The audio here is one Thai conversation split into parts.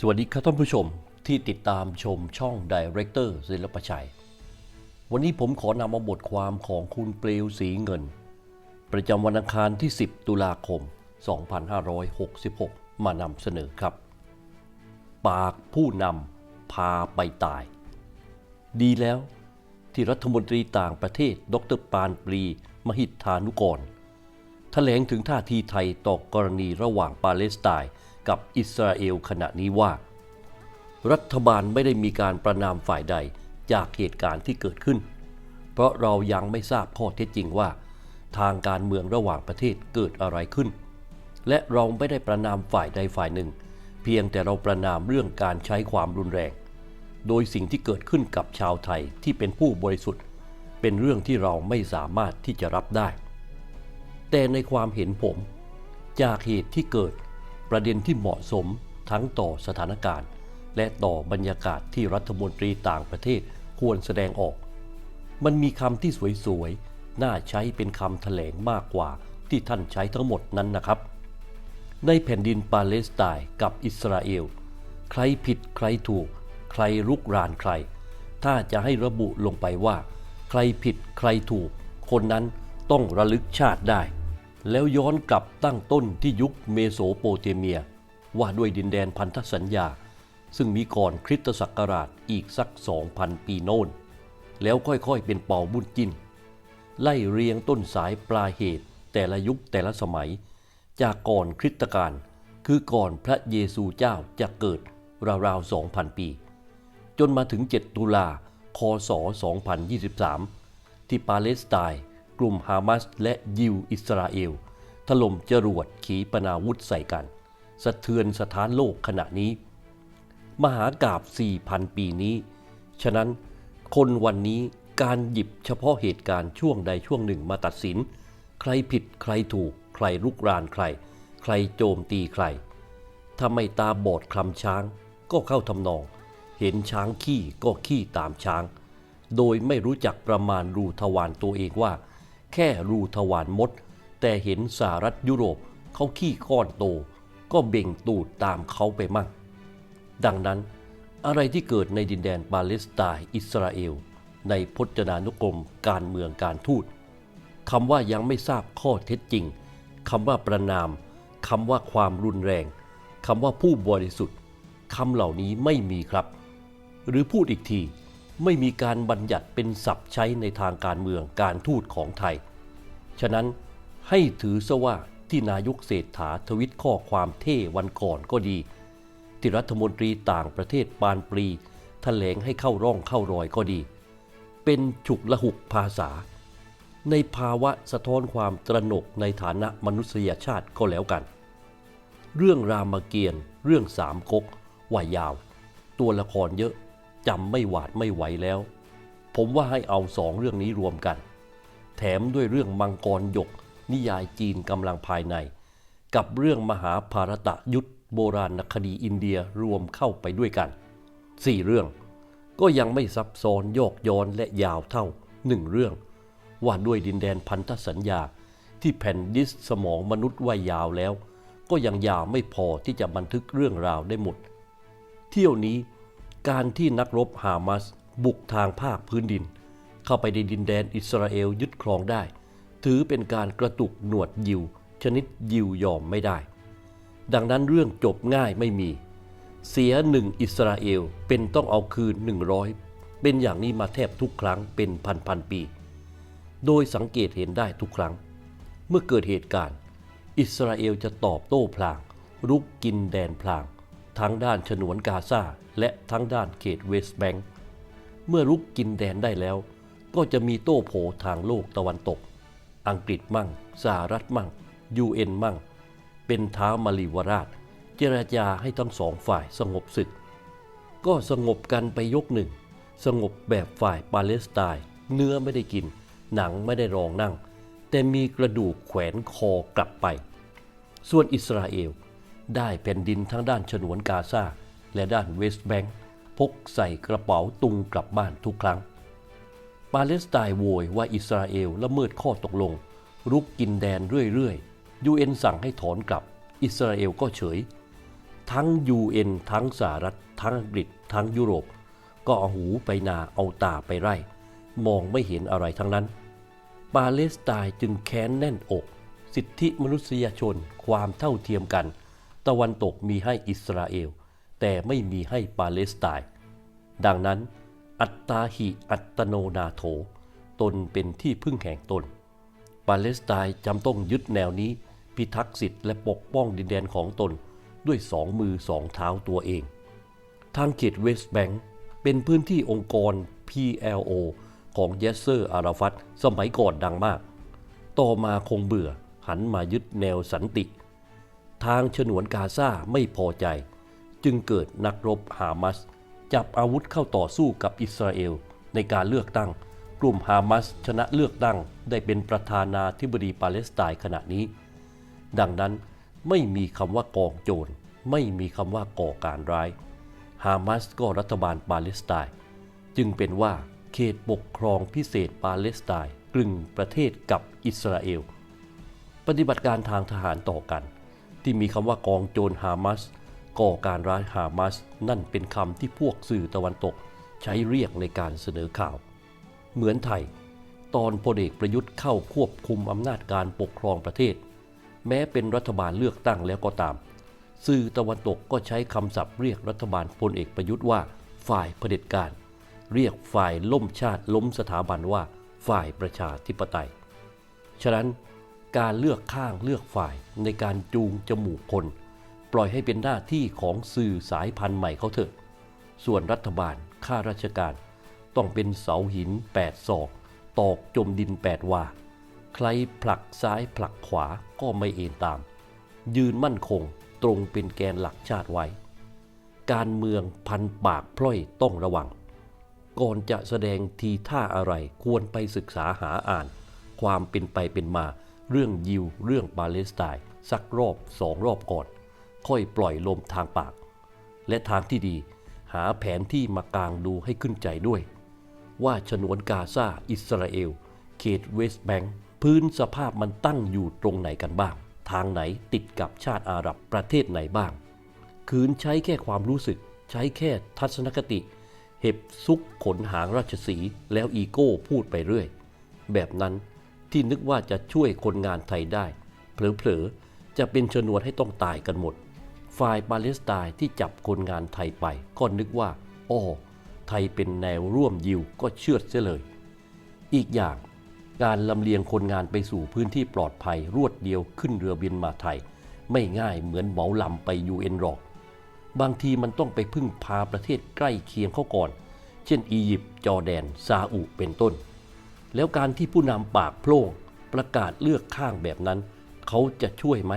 สวัสดีครับท่านผู้ชมที่ติดตามชมช่อง Director ศิลปชัย วันนี้ผมขอนำมาบทความของคุณเปลวสีเงิน ประจำวันอังคารที่ 10 ตุลาคม 2566 มานำเสนอครับ ปากผู้นำพาไปตาย ดีแล้วที่รัฐมนตรีต่างประเทศ ดรปานปรี มหิทธานุกร แถลงถึงท่าทีไทยต่อกรณีระหว่างปาเลสไตน์ กับอิสราเอลขณะนี้ว่า รัฐบาลไม่ได้มีการประนามฝ่ายใดจากเหตุการณ์ที่เกิดขึ้น เพราะเรายังไม่ทราบข้อเท็จจริงว่า ทางการเมืองระหว่างประเทศเกิดอะไรขึ้น และเราไม่ได้ประนามฝ่ายใดฝ่ายหนึ่ง เพียงแต่เราประนามเรื่องการใช้ความรุนแรง โดยสิ่งที่เกิดขึ้นกับชาวไทยที่เป็นผู้บริสุทธิ์ เป็นเรื่องที่เราไม่สามารถที่จะรับได้ แต่ในความเห็นผม จากเหตุที่เกิด ประเด็นที่เหมาะสมทั้งต่อสถานการณ์ และต่อบรรยากาศที่รัฐมนตรีต่างประเทศควรแสดงออก มันมีคำที่สวยๆ น่าใช้เป็นคำแถลงมากกว่าที่ท่านใช้ทั้งหมดนั้นนะครับ ในแผ่นดินปาเลสไตน์กับอิสราเอล ใครผิดใครถูก ใครรุกรานใคร ถ้าจะให้ระบุลงไปว่า ใครผิดใครถูก คนนั้นต้องระลึกชาติได้ แล้วย้อนกลับตั้งต้นที่ยุคเมโสโปเตเมีย ว่าด้วยดินแดนพันธสัญญา ซึ่งมีก่อนคริสตศักราชอีกสัก 2,000 ปีโน่นแล้วค่อยๆเป็นเป่าบุญจิน ไล่เรียงต้นสายปลายเหตุแต่ละยุคแต่ละสมัย จากก่อนคริสตกาลคือก่อนพระเยซูเจ้าจะเกิดราวๆ 2,000 ปี จนมาถึง 7 ตุลาคศ 2023 ที่ปาเลสไตน์ กลุ่มฮามาสและยิวอิสราเอล ถล่มจรวดขีปนาวุธใส่กัน สะเทือนสถานโลกขณะนี้ มหากาบ4,000 ปีนี้ ฉะนั้นคนวันนี้การหยิบเฉพาะเหตุการณ์ช่วงใดช่วงหนึ่งมาตัดสิน ใครผิดใครถูก ใครลุกรานใคร ใครโจมตีใคร ถ้าไม่ตาบอดคลำช้าง ก็เข้าทำนอง เห็นช้างขี้ก็ขี้ตามช้าง โดยไม่รู้จักประมาณรูทวารตัวเองว่า แค่รูทวารมด แต่เห็นสหรัฐยุโรปเขาขี้ก้อนโต ก็เบ่งตูดตามเขาไปมั่ง ดังนั้นอะไรที่เกิดในดินแดนปาเลสไตน์อิสราเอล ในพจนานุกรมการเมืองการทูตคำว่ายังไม่ทราบข้อเท็จจริงคำว่าประนามคำว่าความรุนแรงคำว่าผู้บริสุทธิ์คำเหล่านี้ไม่มีครับ หรือพูดอีกที ไม่มีการบัญญัติเป็นศัพท์ใช้ในทางการเมืองการทูตของไทย ฉะนั้นให้ถือซะว่าที่นายกเศรษฐาทวิตข้อความเท่วันก่อนก็ดี ที่รัฐมนตรีต่างประเทศปานปรีแถลงให้เข้าร่องเข้ารอยก็ดี เป็นฉุกละหุกภาษา ในภาวะสะท้อนความตระหนกในฐานะมนุษยชาติก็แล้วกัน เรื่องรามเกียรติ์เรื่องสามก๊กว่ายาว ตัวละครเยอะ จำไม่หวาดไม่ไหวแล้ว ผมว่าให้เอาสองเรื่องนี้รวมกัน แถมด้วยเรื่องมังกรหยก นิยายจีนกำลังภายใน กับเรื่องมหาภารตะยุทธโบราณคดีอินเดียรวมเข้าไปด้วยกันสี่เรื่องก็ยังไม่ซับซ้อนโยกย้อนและยาวเท่าหนึ่งเรื่อง ว่าด้วยดินแดนพันธสัญญาที่แผ่นดิสสมองมนุษย์ว่ายาวแล้ว ก็ยังยาวไม่พอที่จะบันทึกเรื่องราวได้หมด เที่ยวนี้ การที่นักรบฮามาสบุกทางภาคพื้นดิน เข้าไปในดินแดนอิสราเอลยึดครองได้ ถือเป็นการกระตุกหนวดยิว ชนิดยิวยอมไม่ได้ ดังนั้นเรื่องจบง่ายไม่มี เสียหนึ่งอิสราเอลเป็นต้องเอาคืนหนึ่งร้อยเป็นอย่างนี้มาแทบทุกครั้งเป็นพันพันปี โดยสังเกตเห็นได้ทุกครั้ง เมื่อเกิดเหตุการณ์ อิสราเอลจะตอบโต้พลาง รุกกินแดนพลาง ทั้งด้านฉนวนกาซาและทั้งด้านเขตเวสต์แบงก์เมื่อรุกกินแดนได้แล้ว ก็จะมีโต้โผทางโลกตะวันตก อังกฤษมั่งสหรัฐมั่งยูเอ็นมั่ง เป็นท้ามาลีวราช เจรจาให้ทั้งสองฝ่ายสงบศึก ก็สงบกันไปยกหนึ่ง สงบแบบฝ่ายปาเลสไตน์เนื้อไม่ได้กิน หนังไม่ได้รองนั่ง แต่มีกระดูกแขวนคอกลับไป ส่วนอิสราเอล ได้แผ่นดินทั้งด้านฉนวนกาซาและด้านเวสต์แบงก์พกใส่กระเป๋าตุงกลับบ้านทุกครั้ง ปาเลสไตน์โวยว่าอิสราเอลละเมิดข้อตกลง รุกกินแดนเรื่อยๆยูเอ็นสั่งให้ถอนกลับ อิสราเอลก็เฉย ทั้ง UN ทั้งสหรัฐ ทั้งอังกฤษ ทั้งยุโรป ก็เอาหูไปนาเอาตาไปไร่ มองไม่เห็นอะไรทั้งนั้น ปาเลสไตน์จึงแค้นแน่นอก สิทธิมนุษยชนความเท่าเทียมกัน ตะวันตกมีให้อิสราเอล แต่ไม่มีให้ปาเลสไตน์ดังนั้น อัตตาหิอัตโนนาโถ ตนเป็นที่พึ่งแห่งตน ปาเลสไตน์จำต้องยึดแนวนี้ พิทักษ์สิทธิ์และปกป้องดินแดนของตนด้วยสองมือสองเท้าตัวเอง ทางเขตเวสต์แบงก์เป็นพื้นที่องค์กร PLO ของเยสเซอร์อาราฟัตสมัยก่อนดังมาก ต่อมาคงเบื่อหันมายึดแนวสันติ ทางฉนวนกาซาไม่พอใจ จึงเกิดนักรบฮามัสจับอาวุธเข้าต่อสู้กับอิสราเอลในการเลือกตั้ง กลุ่มฮามัสชนะเลือกตั้งได้เป็นประธานาธิบดีปาเลสไตน์ขณะนี้ ดังนั้นไม่มีคำว่ากองโจรไม่มีคำว่าก่อการร้ายฮามัสก็รัฐบาลปาเลสไตน์จึงเป็นว่าเขตปกครองพิเศษปาเลสไตน์กลึงประเทศกับอิสราเอล ปฏิบัติการทางทหารต่อกัน ที่มีคำว่ากองโจรฮามัสก่อการร้ายฮามัสนั่นเป็นคำที่พวกสื่อตะวันตกใช้เรียกในการเสนอข่าว เหมือนไทย ตอนพลเอกประยุทธ์เข้าควบคุมอำนาจการปกครองประเทศ แม้เป็นรัฐบาลเลือกตั้งแล้วก็ตาม สื่อตะวันตกก็ใช้คำศัพท์เรียกรัฐบาลพลเอกประยุทธ์ว่า ฝ่ายเผด็จการ เรียกฝ่ายล่มชาติล้มสถาบันว่า ฝ่ายประชาธิปไตย ฉะนั้น การเลือกข้างเลือกฝ่ายในการจูงจมูกคน ปล่อยให้เป็นหน้าที่ของสื่อสายพันธุ์ใหม่เขาเถอะ ส่วนรัฐบาลข้าราชการ ต้องเป็นเสาหินแปดศอก ตอกจมดินแปดวา ใครผลักซ้ายผลักขวาก็ไม่เอ็นตาม ยืนมั่นคงตรงเป็นแกนหลักชาติไว้ การเมืองพันปากพล่อยต้องระวัง ก่อนจะแสดงทีท่าอะไรควรไปศึกษาหาอ่าน ความเป็นไปเป็นมา เรื่องยิว เรื่องปาเลสไตน์สักรอบสองรอบก่อน ค่อยปล่อยลมทางปาก และทางที่ดี หาแผนที่มากางดูให้ขึ้นใจด้วย ว่าฉนวนกาซาอิสราเอล เขตเวสต์แบงค์พื้นสภาพมันตั้งอยู่ตรงไหนกันบ้าง ทางไหนติดกับชาติอาหรับประเทศไหนบ้าง คืนใช้แค่ความรู้สึก ใช้แค่ทัศนคติ เห็บซุกขนหางราชสีแล้วอีโก้พูดไปเรื่อย แบบนั้น ที่นึกว่าจะช่วยคนงานไทยได้ เผลอๆ จะเป็นชนวนให้ต้องตายกันหมด ฝ่ายปาเลสไตน์ที่จับคนงานไทยไปก็นึกว่าอ้อไทยเป็นแนวร่วมยิวก็เชื่อดเสียเลย อีกอย่างการลำเลียงคนงานไปสู่พื้นที่ปลอดภัยรวดเดียวขึ้นเรือบินมาไทย ไม่ง่ายเหมือนเหมาลำไปยูเอ็นหรอก บางทีมันต้องไปพึ่งพาประเทศใกล้เคียงเข้าก่อน เช่นอียิปต์จอร์แดนซาอุเป็นต้น แล้วการที่ผู้นำปากโพล่งประกาศเลือกข้างแบบนั้น เขาจะช่วยไหม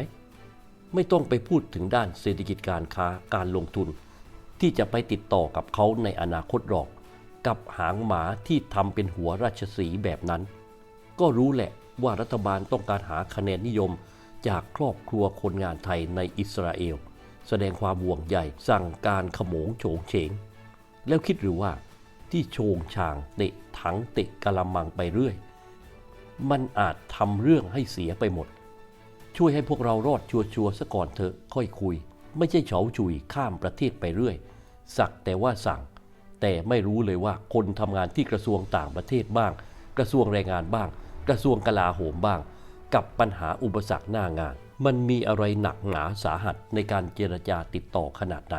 ไม่ต้องไปพูดถึงด้านเศรษฐกิจการค้าการลงทุน ที่จะไปติดต่อกับเขาในอนาคตหรอก กับหางหมาที่ทำเป็นหัวราชสีแบบนั้น ก็รู้แหละว่ารัฐบาลต้องการหาคะแนนนิยมจากครอบครัวคนงานไทยในอิสราเอล แสดงความห่วงใยสั่งการขโมงโฉงเฉง แล้วคิดหรือว่า ที่โชงชางเตะถังเตะกะละมังไปเรื่อย มันอาจทำเรื่องให้เสียไปหมด ช่วยให้พวกเรารอดชัวร์ๆซะก่อนเถอะค่อยคุย ไม่ใช่เฉาชุยข้ามประเทศไปเรื่อย สักแต่ว่าสั่ง แต่ไม่รู้เลยว่าคนทำงานที่กระทรวงต่างประเทศบ้าง กระทรวงแรงงานบ้าง กระทรวงกลาโหมบ้าง กับปัญหาอุปสรรคหน้างาน มันมีอะไรหนักหนาสาหัสในการเจรจาติดต่อขนาดไหน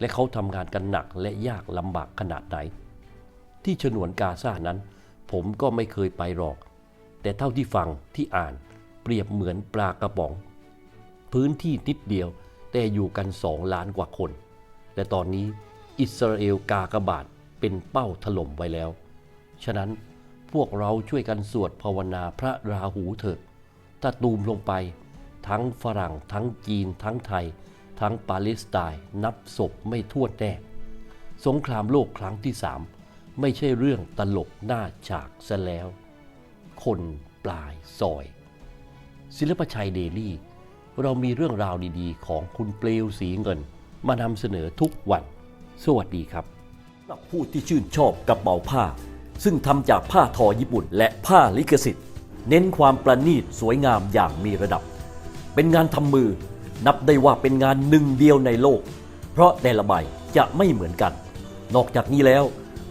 และเขาทำงานกันหนักและยากลำบากขนาดไหน ที่ฉนวนกาซานั้น ผมก็ไม่เคยไปหรอก แต่เท่าที่ฟังที่อ่านเปรียบเหมือนปลากระป๋อง พื้นที่นิดเดียวแต่อยู่กันสองล้านกว่าคน และตอนนี้อิสราเอลกากบาทเป็นเป้าถล่มไว้แล้ว ฉะนั้นพวกเราช่วยกันสวดภาวนาพระราหูเถิดถ้าตูมลงไป ทั้งฝรั่งทั้งจีนทั้งไทย ทั้งปาเลสไตน์นับศพไม่ทั่วแน่สงครามโลกครั้งที่สาม ไม่ใช่เรื่องตลกหน้าฉากซะแล้ว คนปลายซอย ศิลปชัยเดลี่ เรามีเรื่องราวดีๆ ของคุณเปลวสีเงิน มานำเสนอทุกวัน สวัสดีครับสำหรับผู้ที่ชื่นชอบกระเป๋าผ้า ซึ่งทำจากผ้าทอญี่ปุ่น และผ้าลิขสิทธิ์ เน้นความประณีตสวยงามอย่างมีระดับ เป็นงานทำมือ นับได้ว่าเป็นงานหนึ่งเดียวในโลก เพราะแต่ละใบจะไม่เหมือนกัน นอกจากนี้แล้ว